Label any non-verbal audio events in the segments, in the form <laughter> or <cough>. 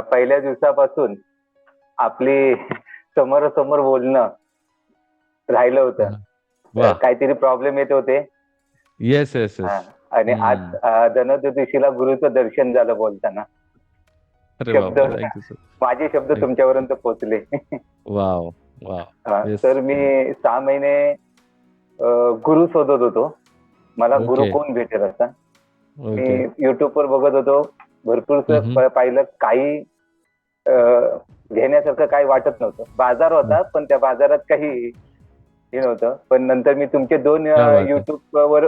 पहिल्या दिवसापासून आपली समोरासमोर बोलणं राहिलं होतं. काहीतरी प्रॉब्लेम येत होते. येस येस आणि आज धनोत्रयोदशीला गुरुचं दर्शन झालं बोलताना. शब्द- सर माझे शब्द तुमच्यापर्यंत पोहोचले. Wow wow. Yes. तर मी सहा महिने गुरु शोधत होतो. मला. गुरु कोण भेटेल असा मी युट्यूब वर बघत होतो. भरपूर. पाहिलं काही घेण्यासारखं काही वाटत नव्हतं. बाजार होता पण त्या बाजारात काही हे नव्हतं. पण नंतर मी तुमचे दोन. युट्यूब वर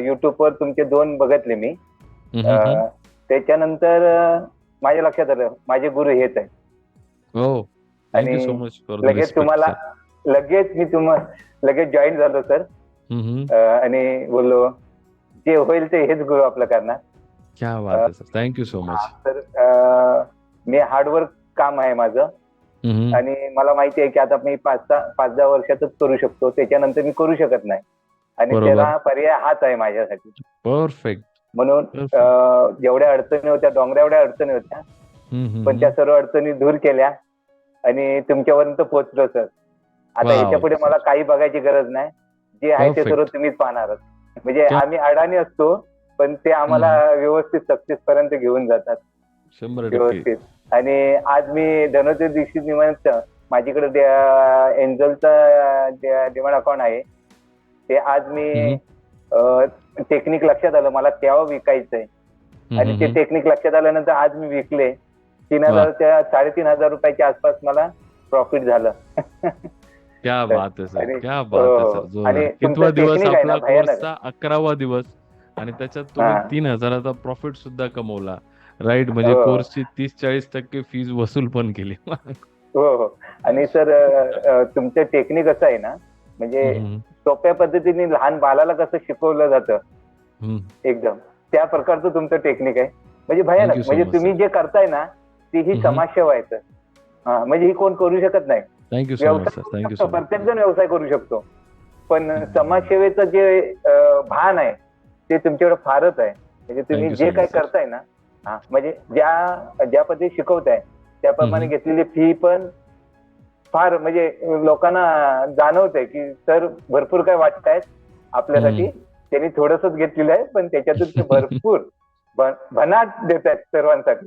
युट्यूब वर तुमचे दोन बघितले मी. त्याच्यानंतर माझ्या लक्षात आलं माझे गुरु हेच आहे हो. आणि लगेच तुम्हाला लगेच मी तुम्हा लगेच जॉईन झालो सर आणि बोललो जे होईल ते हेच गुरु आपलं करणार. क्या बात आहे सर थँक्यू सो मच तर अ, मी हार्डवर्क काम आहे माझं. आणि मला माहिती आहे की आता मी पाच सहा पाच दहा वर्षातच करू शकतो. त्याच्यानंतर मी करू शकत नाही. आणि बरोबर. त्याला पर्याय हाच आहे माझ्यासाठी. परफेक्ट म्हणून अ, जेवढ्या अडचणी होत्या डोंगऱ्या एवढ्या अडचणी होत्या. पण त्या सर्व अडचणी दूर केल्या. आणि तुमच्यापर्यंत पोहोचलो सर आता Wow. याच्यापुढे मला काही बघायची गरज नाही. जे आहे ते Perfect. सर्व तुम्हीच पाहणार म्हणजे आम्ही अडाणी असतो. पण ते आम्हाला व्यवस्थित सक्सेस पर्यंत घेऊन जातात. व्यवस्थित. आणि आज मी धनोत्रय दिवशी निमित्त माझ्याकडे एंजलचा डिमांड अकाउंट आहे. ते आज मी टेक्निक लक्षात आलं. मला तेव्हा विकायचंय. आणि ते टेक्निक लक्षात आल्यानंतर आज मी विकले. तीन. हजारच्या साडेतीन हजार रुपयाच्या आसपास मला प्रॉफिट झालं. क्या बात आहे सर. आणि- क्या बात आहे. सर. अकरावा दिवस. आणि त्याच्यात तुम्ही हा. तीन हजाराचा प्रॉफिट सुद्धा कमवला. राईट म्हणजे हो. कोर्सची तीस चाळीस टक्के फीज वसूल पण केली. हो हो. आणि सर तुमचं टेक्निक असं आहे ना म्हणजे सोप्या पद्धतीने लहान बालाला कसं शिकवलं जातं. एकदम. त्या प्रकारचं तुमचं टेक्निक आहे. म्हणजे भयानक. म्हणजे तुम्ही जे करताय ना ते ही. समाजसेवा आहे सर हा म्हणजे ही कोण करू शकत नाही. प्रत्येक जण व्यवसाय करू शकतो. पण. समाजसेवेचं जे भान आहे ते तुमच्याकडे फारच आहे. म्हणजे तुम्ही जे काही. करताय ना हा म्हणजे ज्या ज्या पद्धती शिकवताय त्याप्रमाणे. घेतलेली फी पण फार म्हणजे लोकांना जाणवतंय की सर भरपूर काय वाटतायत आपल्यासाठी. त्यांनी थोडंसच घेतलेलं आहे पण त्याच्यातून ते <laughs> भरपूर भनाट देत आहेत सर्वांसाठी